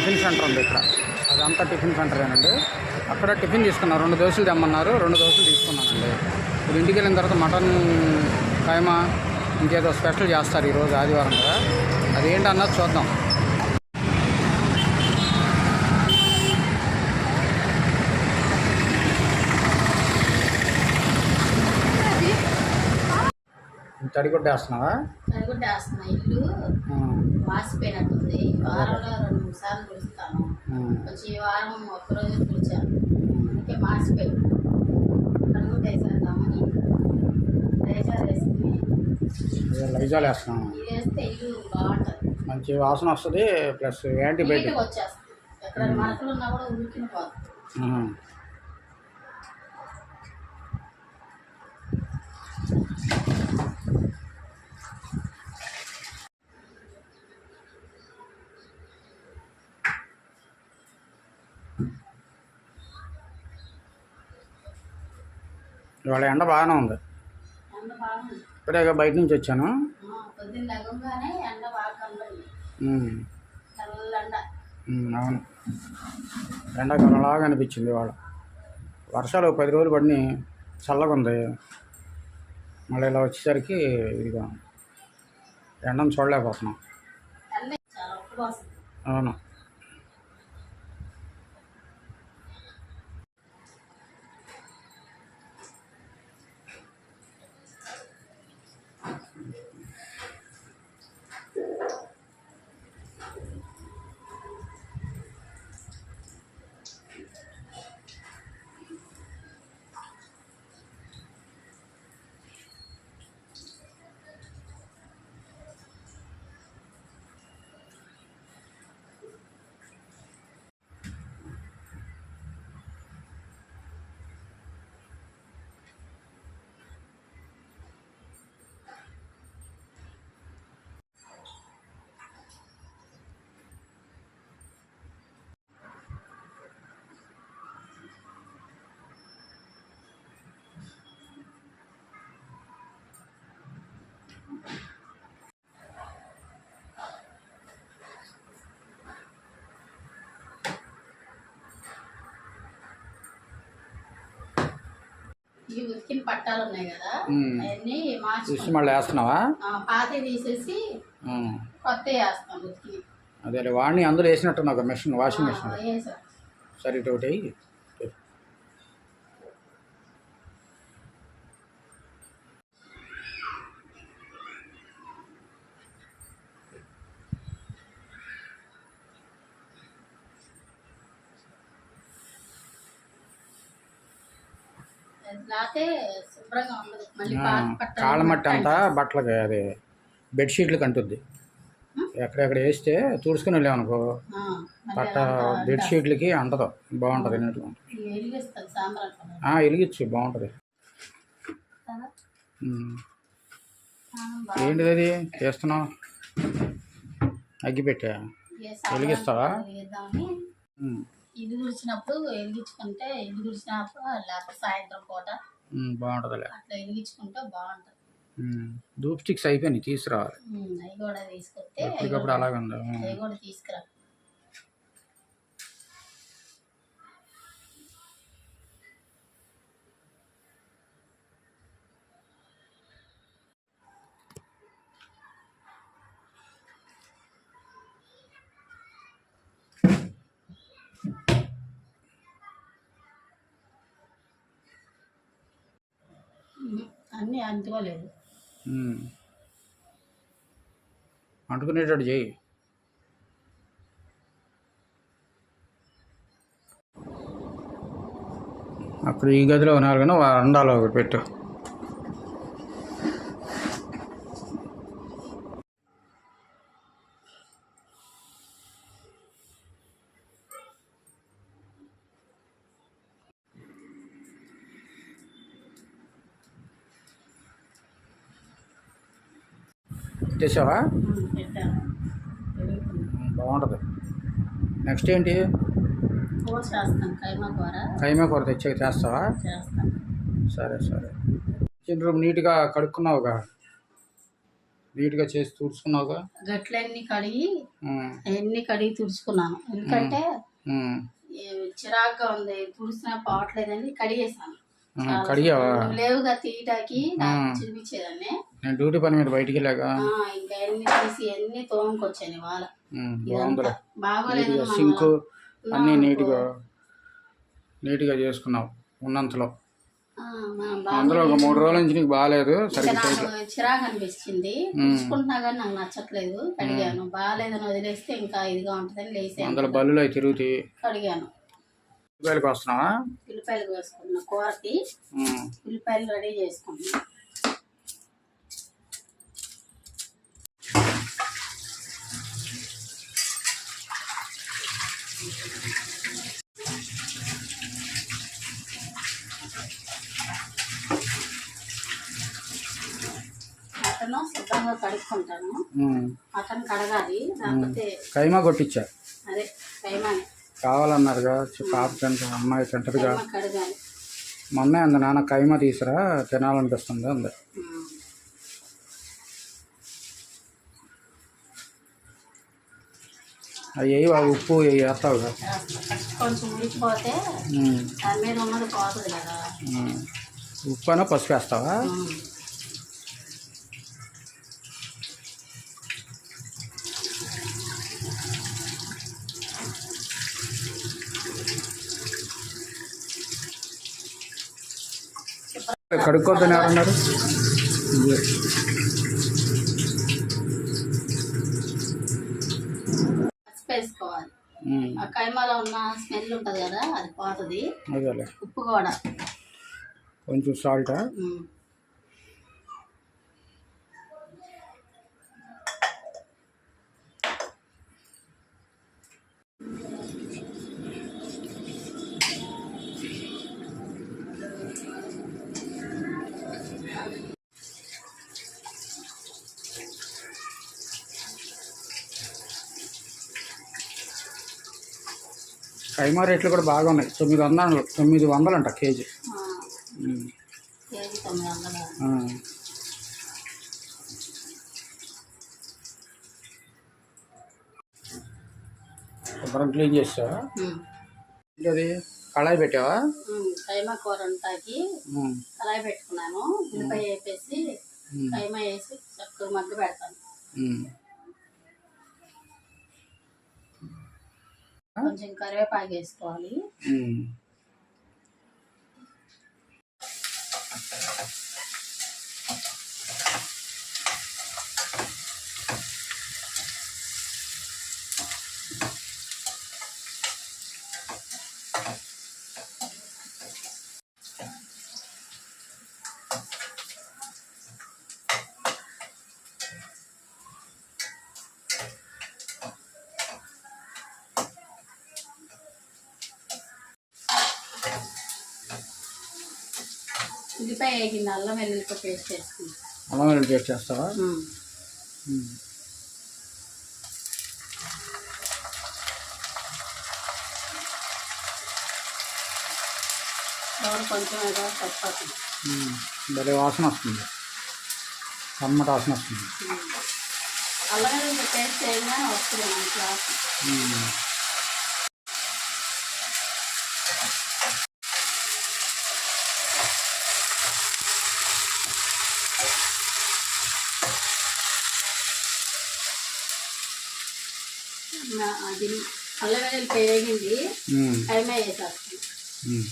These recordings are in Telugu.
టిఫిన్ సెంటర్ ఉంది ఇక్కడ. అదంతా టిఫిన్ సెంటరేనండి అక్కడ టిఫిన్ తీసుకున్నారు. రెండు దోశలు తెమ్మన్నారు. రెండు దోశలు తీసుకున్నానండి. ఇప్పుడు ఇంటికి వెళ్ళిన తర్వాత మటన్ కైమా ఇంకేదో స్పెషల్ చేస్తారు ఈరోజు ఆదివారం కదా. అదేంటన్నది చూద్దాం. తడిగుడ్డ వేస్తున్నావా సరిగుడ్డ వేస్తున్నా ఇల్లు వాసిపోయినట్టుంది వారంలో రెండు మూడు సార్లు తుడుస్తాను వచ్చి ఈ వారం ఒక్కరోజు తుడిచాను అందుకే మాసిపోయి. సరిగుడ్డ వేసేద్దామని రేజర్ వేసుకుని లైజాల్ వేస్తున్నాం ఇది వేస్తే ఇల్లు బాగుంటుంది. మంచి వాసన వస్తుంది ప్లస్ యాంటీబయాటిక్. వచ్చేస్తుంది. ఎక్కడ మరకలు ఉన్నా కూడా ఉరికిన పోతుంది ఇవాళ ఎండ బాగానే ఉంది. ఇప్పుడే బయట నుంచి వచ్చాను. అవును. ఎండాకాలంలాగా అనిపించింది ఇవాళ. వర్షాలు పది రోజులు పడినాయి చల్లగా ఉంది. మళ్ళీ ఇలా వచ్చేసరికి ఇదిగా ఎండను చూడలేకపోతున్నాం. అవును. ఈ ఉతికిన పట్టాలు ఉన్నాయి కదా ఉమ్. అవన్నీ తీసి మార్చుకుంటాం మళ్ళీ వేస్తున్నావా? పాత తీసేసి ఉమ్. కొత్త వేస్తాం ఉతికి. అదే వాడిని అందులో వేసినట్టు ఒక మెషిన్ వాషింగ్ మెషిన్ సరే ఒకటి వెయ్యి. లేకపోతే శుభ్రంగా ఉండదు. మళ్ళీ ఆ, పాత పట్టాలు కాళ్ళ మట్టి అంతా బట్టలకి అది బెడ్షీట్లకు అంటుద్ది. ఎక్కడెక్కడ వేస్తే తుడుచుకుని వెళ్ళామనుకో అంతా బెడ్షీట్లకి అంటదు. బాగుంటుంది ఆ, వెలిగించు బాగుంటుంది. ఏంటిది అది? చేస్తున్నావు అగ్గి పెట్టా వెలిగిస్తావా? ఇల్లు తుడిచినప్పుడు వెలిగించుకుంటే ఇల్లు తుడిచినప్పుడు లేకపోతే సాయంత్రం పూట బాగుంటుందిలే అట్లా వెలిగించుకుంటే బాగుంటుంది. ధూప్ స్టిక్స్ అయిపోయినాయి తీసుకురావాలి అవి కూడా కూడా- అలాగే ఉంది ఉమ్. అవి కూడా తీసుకురా అన్నీ అంటుకోలేదు ఉమ్. అంటుకునేటట్టు చేయి అప్పుడు ఈ గదిలో ఉన్నారు కానీ అండాలో ఒకటి పెట్టు. చేసావా బాగుంటుంది. నెక్స్ట్ ఏంటి? కైమా కూర తెచ్చి చేస్తావా? సరే సరే. కిచెన్ రూమ్ నీట్గా కడుక్కున్నావుగా? నీట్గా చేసి తుడుచుకున్నావుగా? గట్లన్నీ కడిగి అవన్నీ కడిగి తుడుచుకున్నాను. ఎందుకంటే చిరాగ్గా ఉంది. తుడిచినా పోవట్లేదని కడిగేసాను కడిగావా లేవుగా తీయటానికి. చూపించేదాన్ని. నేను డ్యూటీ పని మీద బయటికి వెళ్ళాక ఇంకా అన్ని తీసి అన్ని తోముకొచ్చాను ఇవాళ. బాగుందిలే. బాగోలేదు సింక్ అన్నీ నీట్గా నీట్గా చేసుకున్నావు ఉన్నంతలో. అందులో ఒక. మూడు రోజుల నుంచి నీకు బాగాలేదు చిరాకు అనిపించింది. తుడుచుకుంటున్నా కానీ నాకు నచ్చట్లేదు. కడిగాను. బాగాలేదని వదిలేస్తే ఇంకా ఇదిగా ఉంటుందని లేసాను అందులో బల్లులు అవి తిరుగుతాయి. కడిగాను. ఉల్లిపాయలకు వస్తున్నావా ఉల్లిపాయలు వేసుకున్న కూరకి ఉల్లిపాయలు రెడీ చేసుకున్నాను మటన్ శుభ్రంగా కడుక్కుంటాను. మటన్ కడగాలి లేకపోతే కైమా కొట్టించా? అదే కైమాని. కావాలన్నారుగా పాప తింట అమ్మాయి తింటదిగా మొన్నే అంది నాన్న కైమా తీసురా తినాలనిపిస్తుంది అంది. అవి వేయి ఉప్పు మీద ఉన్నది పోతుంది కదా. ఉప్పు అయినా పసుపు వేస్తావా? కడుక్కోద్దని ఎవరన్నారు వేసుకోవాలి. ఆ కైమాలో ఉన్న స్మెల్ ఉంటుంది కదా అది పోతుంది. ఉప్పు కూడా. కొంచెం సాల్టా? కైమా రేట్లు కూడా బాగా ఉన్నాయి తొమ్మిది వందలు తొమ్మిది వందలు అంట కేజీ. శుభ్రం క్లీన్ చేస్తావా. అది కళాయి పెట్టావా. కైమా కూర అంతాకి కళాయి పెట్టుకున్నాను. ఉల్లిపాయ వేపేసి ఉమ్, కైమా వేసి చక్కగా మగ్గు పెడతాను. కొంచెం కరివేపాకు వేసుకోవాలి. అల్లం వెల్లుల్లిపాయ పేస్ట్ వేసుకుంటాను అల్లం వెల్లుల్లి పేస్ట్ చేస్తావా. భలే వాసన వస్తుంది. కమ్మట వాసన వస్తుంది. అల్లం పేస్ట్ వస్తుంది అది అల్లం వెల్లుల్లిపాయ వేగింది ఉమ్. కైమా వేసేస్తాను ఉమ్.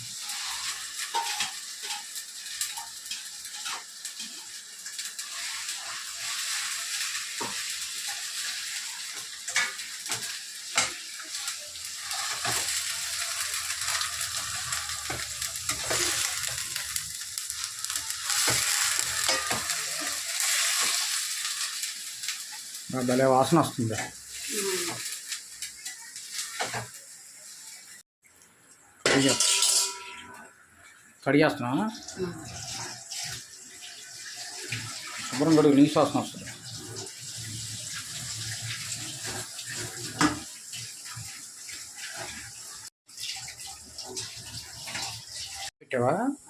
ఆ, భలే వాసన వస్తుంది కడిగేస్తున్నా? శుభ్రం కడుగు నీ శ్వాసన వస్తుంది.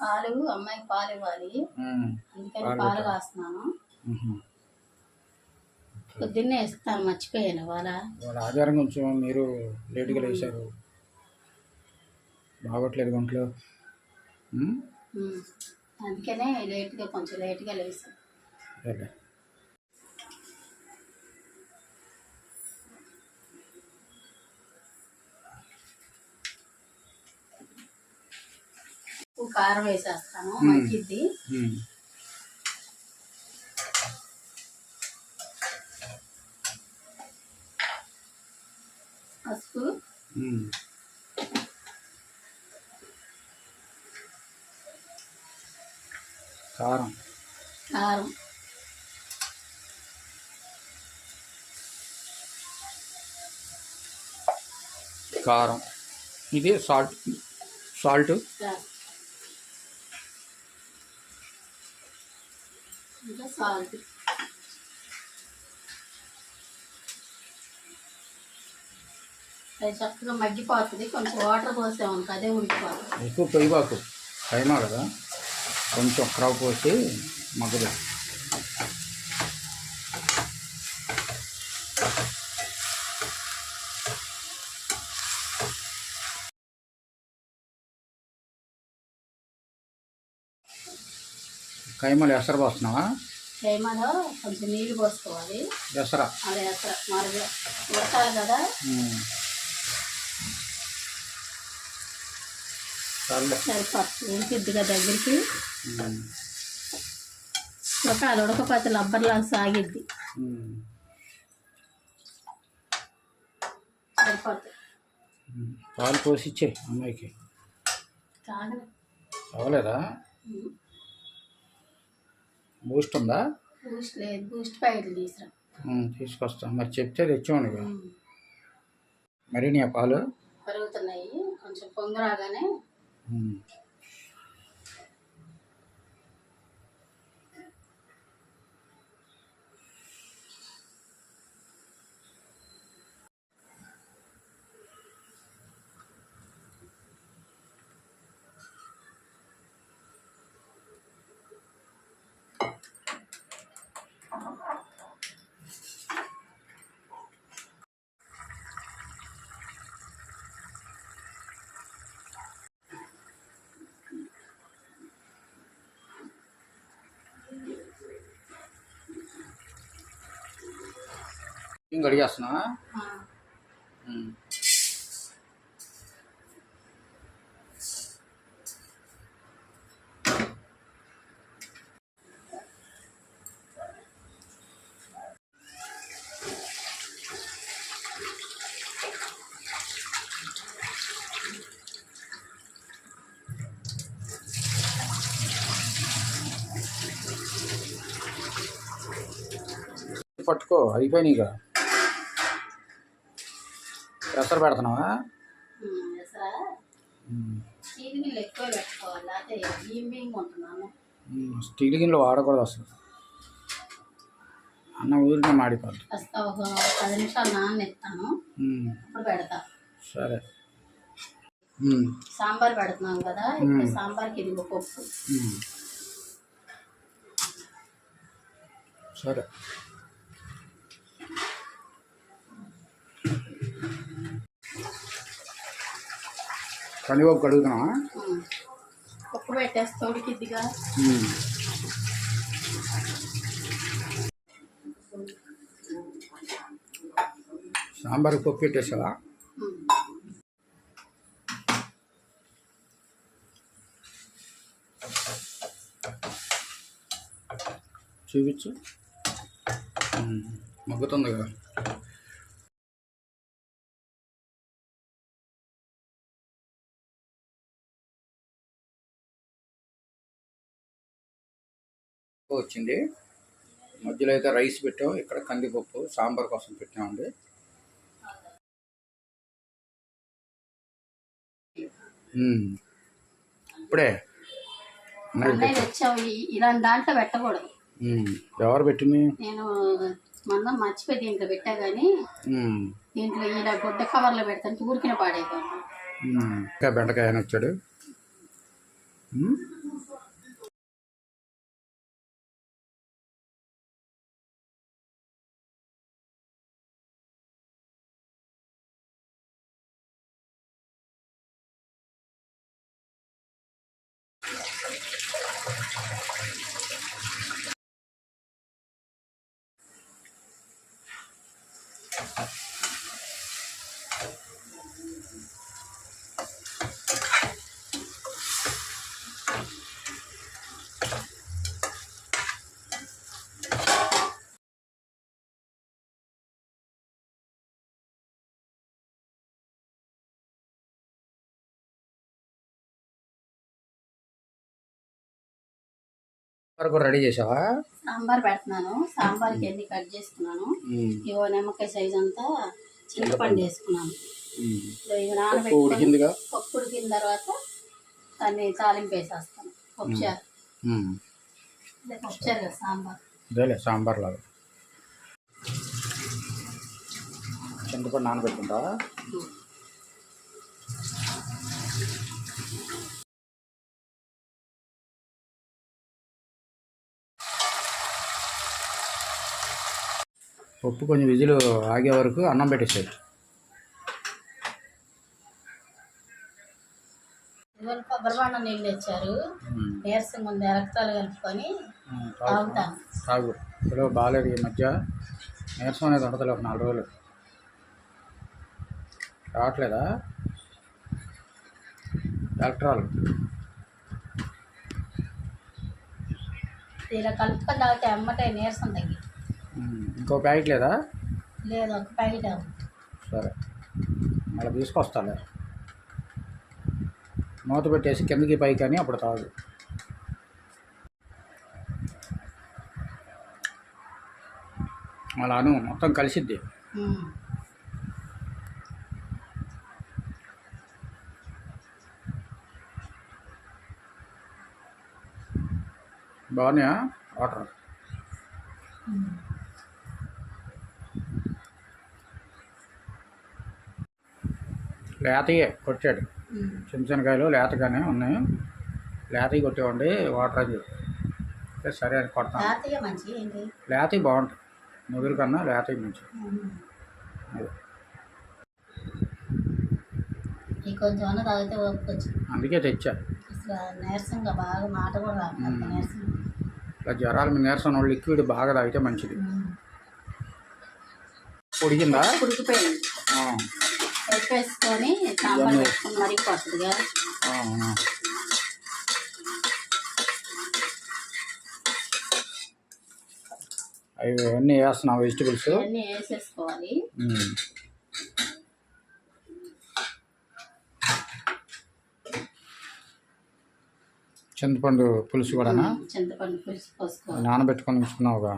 పాలు అమ్మాయి పాలు ఇవ్వాలి. పాలు కాస్తున్నాను. పొద్దున్నే ఇస్తాను మర్చిపోయాను వాళ్ళ ఆధారం కొంచెం మీరు లేటుగా లేచారు. బాగోట్లేదు గుంట్లో ఉమ్? అందుకనే లేట్గా కొంచెం లేట్గా సరే. ఉప్పు కారం వేసేస్తాను మగ్గిద్ది. ఉమ్. పసుపు. కారం. కారం. కారం. ఇది సాల్ట్. సాల్ట్. సాల్ట్. అది చక్కగా మగ్గిపోతుంది. కొంచెం వాటర్ పోసామనుకో అదే ఉడికిపోతుంది. ఎక్కువ పొయ్యిబాకు టైమా కదా? కొంచెం క్రవ్ పోసి మగ్గదు కైమలు ఎసరు పోస్తున్నావా? ప్రేమలో కొంచెం నీళ్ళు పోసుకోవాలి. ఎసరా. అది అసలు మరుగు ఉడకాలి కదా. సరిపోతుంది ఉడికిద్దిగా దగ్గరికి? ఉమ్. ఉడకాలి ఉడకపోతే లబ్బర్లాగా సాగిద్ది. పాలు పోసి ఇచ్చే అమ్మాయికి అవ్వలేదా బూస్ట్ ఉందా? బూస్ట్ తీసుకొస్తా. మరి చెప్తే తెచ్చేవాడు మరి నీ పాలు? పెరుగుతున్నాయి. కొంచెం పొంగు రాగానే ఉమ్ కడిగేస్తున్నా ఆ, పట్టుకో అయిపోయినాయిగా ఎసరు పెడుతున్నావా ఉమ్, ఎసరా ఉమ్. చీని నీళ్ళు ఎక్కువ పెట్టుకోవాలి లేకపోతే బియ్యం బియ్యం ఉంటున్నాను ఉమ్, స్టీల్ గిన్నెలు వాడకూడదు అసలు. అన్నం ఊరికే మాడిపోద్ది. పది నిమిషాలు నానెత్తాను పెడతా. సరే. సాంబార్ పెడుతున్నాం కదా సాంబార్కి ఇది పప్పు. సరే. కందిపప్పు కడుగుతున్నావా. పప్పు పెట్టేస్తే ఉడికిద్దిగా. సాంబార్ పప్పు పెట్టేసావా. చూపించు మగ్గుతుంది కదా వచ్చింది. మధ్యలో అయితే రైస్ పెట్టాం ఇక్కడ కందిపప్పు సాంబార్ కోసం పెట్టామండి. ఇప్పుడే. ఇలాంటి దాంట్లో పెట్టకూడదు. ఎవరు పెట్టింది? నేను మొన్న మర్చిపోయి దీంట్లో పెట్టా కానీ. దీంట్లో ఇలా గుడ్డ కవర్లో పెడతాను. ఊరికిన పాడైపోయాను. ఇంకా బెండకాయ ఆయన వచ్చాడు? 分かりました。వరకు రెడీ చేసావా? సాంబార్ పెడుతున్నాను. సాంబార్కి ఎన్ని కట్ చేసుకున్నాను. ఇవో నిమ్మకాయ సైజ్ అంతా చింతపండు వేసుకున్నాను. ఇవి నానబెట్టుకొని పప్పు ఉడికిన తర్వాత దాన్ని తాలింపు వేసేస్తాను. పప్పుచారు. కదా సాంబార్. సాంబార్ లాగా. చింతపండు నానబెట్టుకుంటావా? పప్పు కొంచెం విజిల్ ఆగే వరకు అన్నం పెట్టేసేది బాండం నీళ్ళు తెచ్చారు. నీరసం ముందు రక్తాలు కలుపుకొని తాగుతాను తాగు. ఇప్పుడు బాగాలేదు ఈ మధ్య. నీరసం అనేది ఉండదులే ఒక నాలుగు రోజులు. రావట్లేదా? డాక్టర్ వాళ్ళు. ఇలా కలుపుకొని తాగితే అమ్మటే నీరసం తగ్గి ఇంకో ప్యాకెట్ లేదా? లేదు ఒక ప్యాకెట్. సరే. మళ్ళీ తీసుకొస్తాలే. మూత పెట్టేసి కిందకి పైకి అని అప్పుడు తాగు. అలాను మొత్తం కలిసిద్ది. బాగున్నాయా? వాటర్. లేతయే కొట్టాడు. ఉమ్. చిన్న చిన్నకాయలు లేతగానే ఉన్నాయి. లేతవి కొట్టేవండి వాటర్ అని చెప్పి సరే అని కొడతాను మంచి లేతవి బాగుంటాయి. ముదురు కన్నా లేతవి ఒప్పుకోవచ్చు అందుకే తెచ్చా. నీరసంగా బాగా మాట కూడా ఇట్లా జ్వరాల మీద నీరసం లిక్విడ్ బాగా తాగితే మంచిది. ఉమ్. ఉప్పు వేసుకొని సాంబార్ వేసుకొని మరీ ఆ. అవి అన్నీ వేస్తున్నావు వెజిటబుల్స్ ఇవన్నీ వేసేసుకోవాలి. చింతపండు పులుసు కూడానా? చింతపండు పులుసు నానబెట్టుకొని ఉంచుకున్నావుగా?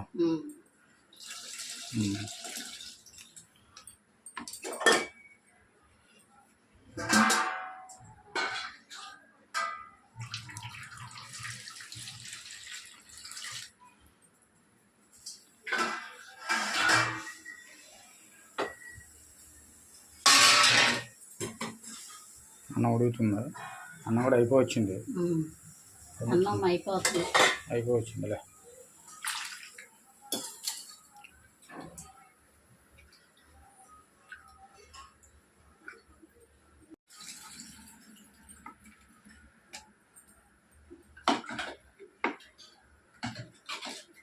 ఉమ్. అన్నం కూడా అయిపోవచ్చింది. అన్నం అయిపోతుంది. అయిపోవచ్చిందిలే.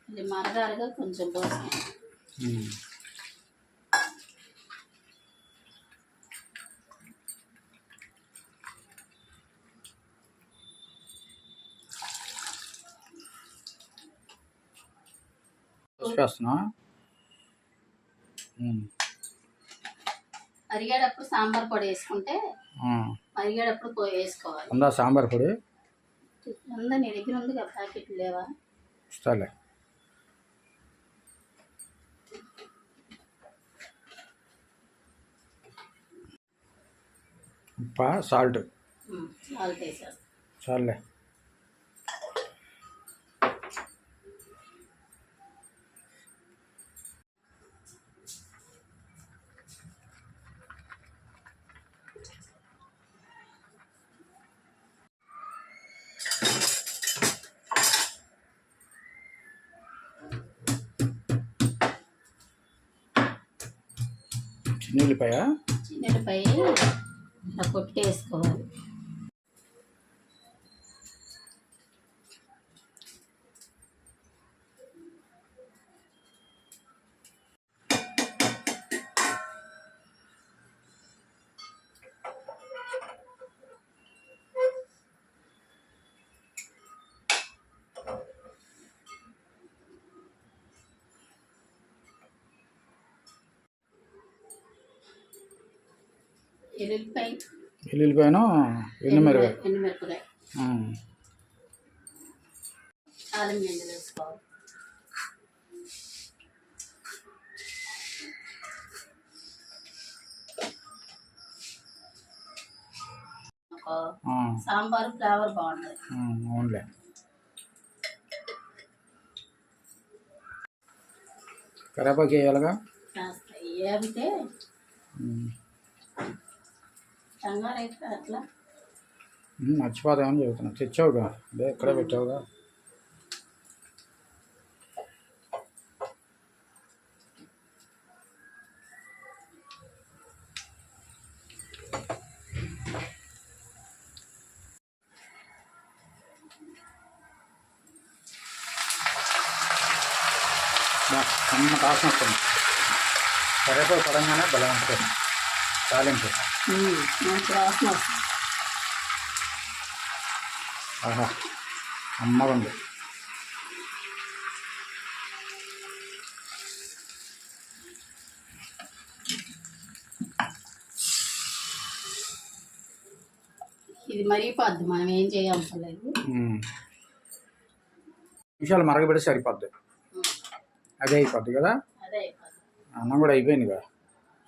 ఇది మరగాలిగా కొంచెం పోసాం ఉమ్. వేస్తున్నా మరిగేటప్పుడు సాంబార్ పొడి వేసుకుంటే మరిగేటప్పుడు పోయి వేసుకోవాలి. ఉందా సాంబార్ పొడి? ఉందా? నీ దగ్గర ఉంది కదా ప్యాకెట్ లేవా? ఇస్తాలే. ఉప్ప సాల్ట్. సాల్ట్ వేసేస్తాం. చాలే చిన్న ఉల్లిపాయ ఇలా కొట్టేసుకోవాలి ఎల్లుల్లిపాయ. వెల్లుల్లిపాయను ఎండుమిరగాయ ఎండుమిరపకాయ ఉమ్. అల్లం గింజ వేసుకోవాలి. సాంబార్ ఫ్లేవర్ బాగుంటుంది. అవునులే. కరేపాకు వేయాలిగా? ఉమ్. కంగారు అట్లా? మర్చిపోదామని చెబుతున్నా. తెచ్చావుగా? అదే ఇక్కడే పెట్టావుగా? అమ్మ వాసన వస్తుంది కరేపాకు పడంగానే బలం ఉంటుంది తాలింపు. మంచి వాసన వస్తుంది ఆహా అమ్మగా ఉంది ఇది మరిగిపోద్ది మనం ఏం చేయవసరం లేదు ఉమ్. నిమిషాలు మరగబెడితే సరిపోద్ది. అదే అయిపోద్ది కదా? అన్నం కూడా అయిపోయింది కదా?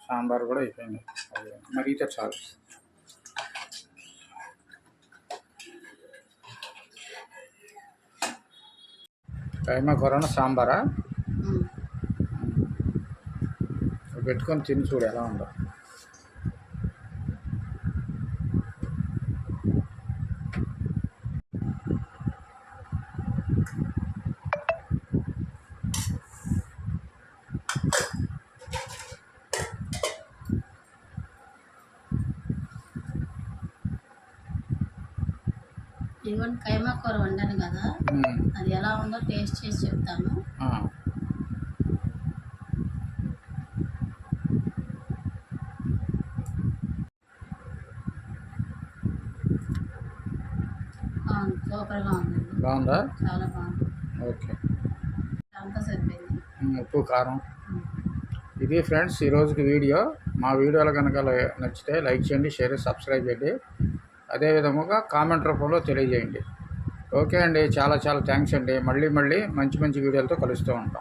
సాంబార్ కూడా అయిపోయింది. అదే. మరిగితే చాలు కైమా కూరన సాంబారా? పెట్టుకొని తిని చూడు ఎలా ఉందో. ఇదిగోండి కైమా కూర వండాను కదా. అది ఎలా ఉందో టేస్ట్ చేసి చెప్తాను. బాగుంది సూపర్గా ఉంది. బాగుందా? చాలా బాగుంది. ఓకే. అంతా సరిపోయింది. ఉమ్, ఉప్పు కారం. ఇది ఫ్రెండ్స్ ఈ రోజుకి వీడియో. మా వీడియోలు కనుక నచ్చితే లైక్ చేయండి షేర్ సబ్స్క్రైబ్ చేయండి. అదేవిధముగా కామెంట్ రూపంలో తెలియజేయండి. ఓకే అండి. చాలా చాలా థ్యాంక్స్ అండి. మళ్ళీ మళ్ళీ మంచి మంచి వీడియోలతో కలుస్తూ ఉంటాం.